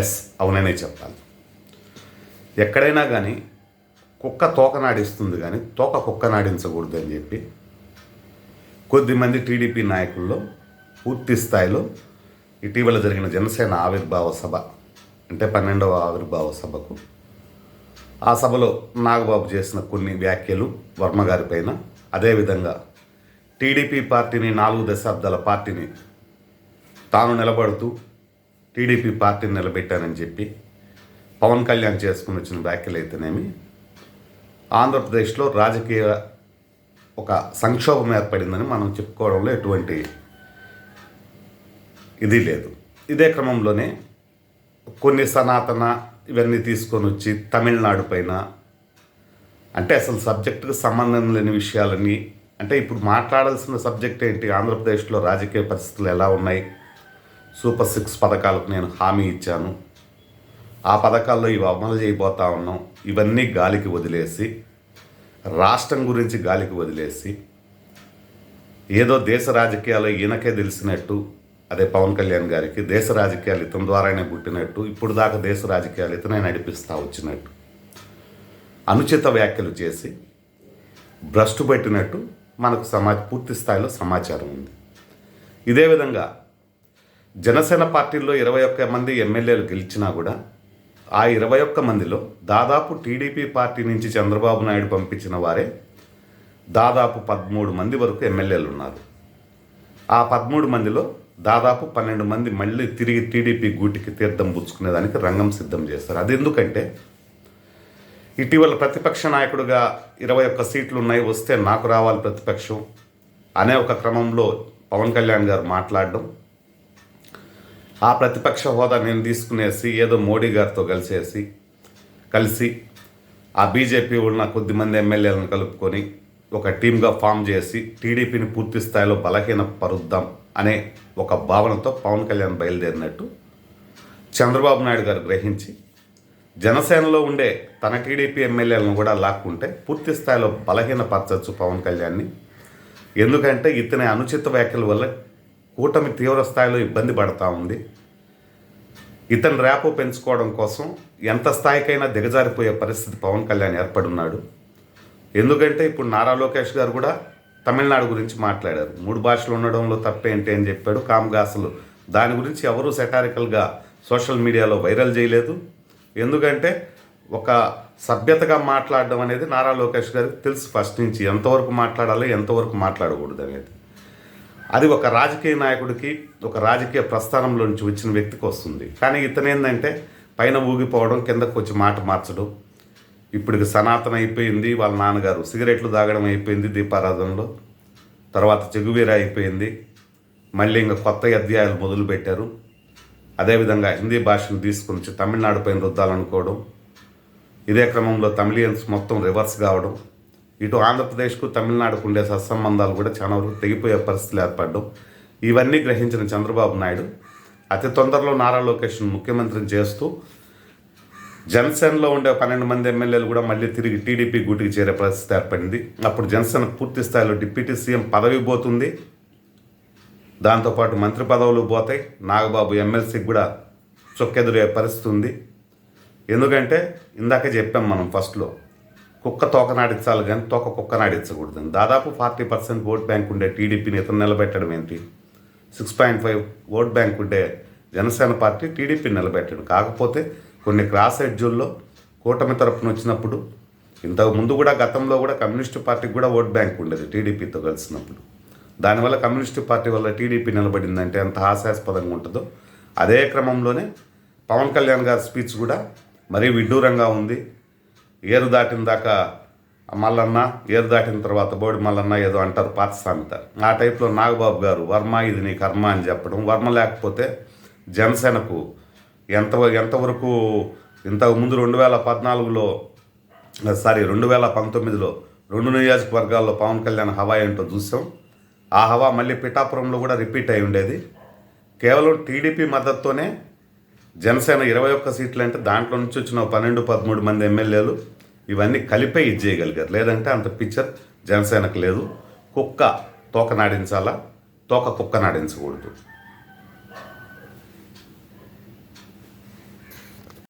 Yes అవుననే చెప్పాలి. ఎక్కడైనా కానీ కుక్క తోక నాడిస్తుంది కానీ తోక కుక్క నాడించకూడదు అని చెప్పి కొద్దిమంది టీడీపీ నాయకుల్లో పూర్తి స్థాయిలో ఇటీవల జరిగిన జనసేన ఆవిర్భావ సభ అంటే పన్నెండవ ఆవిర్భావ సభకు ఆ సభలో నాగబాబు చేసిన కొన్ని వ్యాఖ్యలు వర్మ పైన. అదేవిధంగా టీడీపీ పార్టీని నాలుగు దశాబ్దాల పార్టీని తాను నిలబడుతూ టీడీపీ పార్టీని నిలబెట్టానని చెప్పి పవన్ కళ్యాణ్ చేసుకుని వచ్చిన వ్యాఖ్యలు అయితేనేమి ఆంధ్రప్రదేశ్లో రాజకీయ ఒక సంక్షోభం ఏర్పడిందని మనం చెప్పుకోవడంలో ఎటువంటి ఇది లేదు. ఇదే క్రమంలోనే కొన్ని సనాతన ఇవన్నీ తీసుకొని వచ్చి తమిళనాడు పైన అంటే అసలు సబ్జెక్టుకు సంబంధం లేని విషయాలని అంటే ఇప్పుడు మాట్లాడాల్సిన సబ్జెక్ట్ ఏంటి? ఆంధ్రప్రదేశ్లో రాజకీయ పరిస్థితులు ఎలా ఉన్నాయి? సూపర్ సిక్స్ పథకాలకు నేను హామీ ఇచ్చాను. ఆ పథకాల్లో ఇవి అమలు చేయబోతా ఉన్నాం. ఇవన్నీ గాలికి వదిలేసి రాష్ట్రం గురించి గాలికి వదిలేసి ఏదో దేశ రాజకీయాలు ఈయనకే తెలిసినట్టు అదే పవన్ కళ్యాణ్ గారికి దేశ రాజకీయాలు ఇతని ద్వారానే పుట్టినట్టు ఇప్పుడు దాకా దేశ రాజకీయాలు ఇతనే నడిపిస్తూ వచ్చినట్టు అనుచిత వ్యాఖ్యలు చేసి భ్రష్టు పెట్టినట్టు మనకు సమా పూర్తి స్థాయిలో సమాచారం ఉంది. ఇదే విధంగా జనసేన పార్టీలో ఇరవై ఒక్క మంది ఎమ్మెల్యేలు గెలిచినా కూడా ఆ ఇరవై ఒక్క మందిలో దాదాపు టీడీపీ పార్టీ నుంచి చంద్రబాబు నాయుడు పంపించిన వారే దాదాపు పదమూడు మంది వరకు ఎమ్మెల్యేలు ఉన్నారు. ఆ పదమూడు మందిలో దాదాపు పన్నెండు మంది మళ్ళీ తిరిగి టీడీపీ గూటికి తీర్థం పుచ్చుకునేదానికి రంగం సిద్ధం చేస్తారు. అది ఎందుకంటే ఇటీవల ప్రతిపక్ష నాయకుడిగా ఇరవై ఒక్క సీట్లు ఉన్నాయి వస్తే నాకు రావాలి ప్రతిపక్షం అనే ఒక క్రమంలో పవన్ కళ్యాణ్ గారు మాట్లాడడం ఆ ప్రతిపక్ష హోదా నేను తీసుకునేసి ఏదో మోడీ గారితో కలిసేసి కలిసి ఆ బీజేపీ ఉన్న కొద్దిమంది ఎమ్మెల్యేలను కలుపుకొని ఒక టీమ్గా ఫామ్ చేసి టీడీపీని పూర్తి స్థాయిలో బలహీన పరుద్దాం అనే ఒక భావనతో పవన్ కళ్యాణ్ బయలుదేరినట్టు చంద్రబాబు నాయుడు గారు గ్రహించి జనసేనలో ఉండే తన టీడీపీ ఎమ్మెల్యేలను కూడా లాక్కుంటే పూర్తి స్థాయిలో బలహీనపరచచ్చు పవన్ కళ్యాణ్ని. ఎందుకంటే ఇతని అనుచిత వ్యాఖ్యల వల్ల కూటమి తీవ్ర స్థాయిలో ఇబ్బంది పడతా ఉంది. ఇతని ర్యాపు పెంచుకోవడం కోసం ఎంత స్థాయికైనా దిగజారిపోయే పరిస్థితి పవన్ కళ్యాణ్ ఏర్పడున్నాడు. ఎందుకంటే ఇప్పుడు నారా లోకేష్ గారు కూడా తమిళనాడు గురించి మాట్లాడారు. మూడు భాషలు ఉండడంలో తప్పేంటి అని చెప్పాడు. కామ్గా అసలు దాని గురించి ఎవరూ సెటారికల్గా సోషల్ మీడియాలో వైరల్ చేయలేదు. ఎందుకంటే ఒక సభ్యతగా మాట్లాడడం అనేది నారా లోకేష్ గారికి తెలుసు ఫస్ట్ నుంచి. ఎంతవరకు మాట్లాడాలో ఎంతవరకు మాట్లాడకూడదు అనేది. అది ఒక రాజకీయ నాయకుడికి ఒక రాజకీయ ప్రస్థానంలో నుంచి వచ్చిన వ్యక్తికి వస్తుంది. కానీ ఇతను ఏంటంటే పైన ఊగిపోవడం కిందకు వచ్చి మాట మార్చడం. ఇప్పటికి సనాతన అయిపోయింది వాళ్ళ నాన్నగారు సిగరెట్లు తాగడం అయిపోయింది దీపారాధనలో. తర్వాత చెగువీర అయిపోయింది. మళ్ళీ ఇంకా కొత్త అధ్యాయాలు మొదలుపెట్టారు. అదేవిధంగా హిందీ భాషను తీసుకుని వచ్చి తమిళనాడు పైన రుద్దాలనుకోవడం. ఇదే క్రమంలో తమిళియన్స్ మొత్తం రివర్స్ కావడం. ఇటు ఆంధ్రప్రదేశ్కు తమిళనాడుకు ఉండే సత్సంబంధాలు కూడా చాలా వరకు తెగిపోయే పరిస్థితులు ఏర్పడడం ఇవన్నీ గ్రహించిన చంద్రబాబు నాయుడు అతి తొందరలో నారా లోకేష్ను ముఖ్యమంత్రిని చేస్తూ జనసేనలో ఉండే పన్నెండు మంది ఎమ్మెల్యేలు కూడా మళ్ళీ తిరిగి టీడీపీ గూటికి చేరే పరిస్థితి ఏర్పడింది. అప్పుడు జనసేన పూర్తి స్థాయిలో డిప్యూటీ సీఎం పదవి పోతుంది. దాంతోపాటు మంత్రి పదవులు పోతాయి. నాగబాబు ఎమ్మెల్సీకి కూడా చొక్కెదురే పరిస్థితి ఉంది. ఎందుకంటే ఇందాకే చెప్పాం మనం ఫస్ట్లో కుక్క తోక నాడించాలి కానీ తోక కుక్క నాడించకూడదు దాదాపు ఫార్టీ పర్సెంట్ ఓట్ బ్యాంక్ ఉండే టీడీపీని ఇతను నిలబెట్టడం ఏంటి? Six point five vote bank ఉండే జనసేన పార్టీ టీడీపీని నిలబెట్టాడు. కాకపోతే కొన్ని క్రాస్ ఎడ్జుల్లో కూటమి తరపున వచ్చినప్పుడు ఇంతకు ముందు కూడా గతంలో కూడా కమ్యూనిస్టు పార్టీకి కూడా ఓట్ బ్యాంక్ ఉండేది టీడీపీతో కలిసినప్పుడు. దానివల్ల కమ్యూనిస్టు పార్టీ వల్ల టీడీపీ నిలబడిందంటే ఎంత హాస్యాస్పదంగా ఉంటుందో. అదే క్రమంలోనే పవన్ కళ్యాణ్ గారి స్పీచ్ కూడా మరీ విడ్డూరంగా ఉంది. ఏరు దాటిన దాకా మల్లన్న ఏరు దాటిన తర్వాత బోడి మల్లన్న ఏదో అంటారు పాత సామెత ఆ టైప్లో నాగబాబు గారు వర్మ ఇది నీ కర్మ అని చెప్పడం వర్మ లేకపోతే జనసేనకు ఎంత ఎంతవరకు ఇంతకు ముందు రెండు వేల పద్నాలుగులో సారీ రెండు వేల పంతొమ్మిదిలో రెండు నియోజకవర్గాల్లో పవన్ కళ్యాణ్ హవా ఏంటో చూసాం. ఆ హవా మళ్ళీ పిఠాపురంలో కూడా రిపీట్ అయి ఉండేది. కేవలం టీడీపీ మద్దతుతోనే జనసేన ఇరవై ఒక్క సీట్లు అంటే దాంట్లో నుంచి వచ్చిన పన్నెండు పదమూడు మంది ఎమ్మెల్యేలు ఇవన్నీ కలిపే ఇది చేయగలిగారు. లేదంటే అంత పిక్చర్ జనసేనకు లేదు. కుక్క తోక నాడించాలా తోక కుక్క నాడించకూడదు